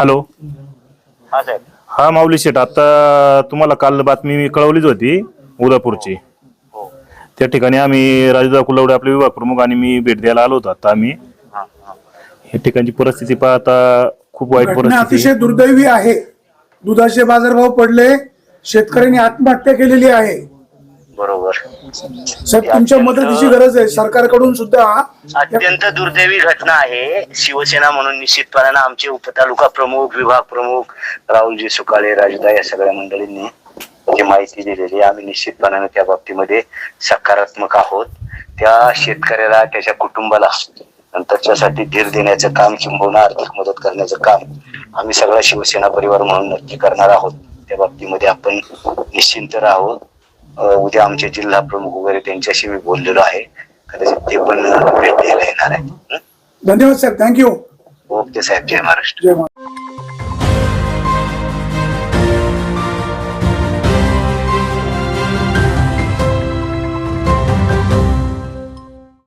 Hello. हा साहेब. हा माऊली शेठ आता तुम्हाला काल बातमी मी कळवलीच होती उदापूरची. हो. त्या ठिकाणी आम्ही राजूदा कुलवडे आपले विभाग प्रमुख आणि मी भेट द्यायला आलो होतो आता आम्ही. हा हा. हे ठिकाणची परिस्थिती पाहता खूप वाईट घटना परिस्थिती. अतिशय दुर्दैवी आहे. दुधाचे बाजारभाव पडले. शेतकऱ्यांनी आत्महत्या केलेली आहे. बरोबर. साहेब तुमच्या मदतीची गरज आहे. सरकारकडून सुद्धा अत्यंत दुर्दैवी घटना आहे. शिवसेना म्हणून निश्चितपणानं आमचे उपतालुका प्रमुख विभाग प्रमुख राहुलजी सुकाळे राजदा या सगळ्या मंडळींनी जी माहिती दिलेली आहे. आम्ही निश्चितपणानं त्या बाबतीमध्ये सकारात्मक आहोत. त्या शेतकऱ्याला त्याच्या कुटुंबाला नंतरच्यासाठी धीर देण्याचं काम किंबहुना आर्थिक मदत करण्याचं काम आम्ही सगळा शिवसेना परिवार म्हणून नक्की करणार आहोत. त्या बाबतीमध्ये आपण निश्चिंत राहू. अं, उद्या आमचे जिल्हा प्रमुख वगैरे त्यांच्याशी मी बोललेलो आहे. कदाचित ते पण भेट द्यायला येणार आहे? धन्यवाद साहेब. थँक्यू ओके साहेब. जय महाराष्ट्र. जय महाराज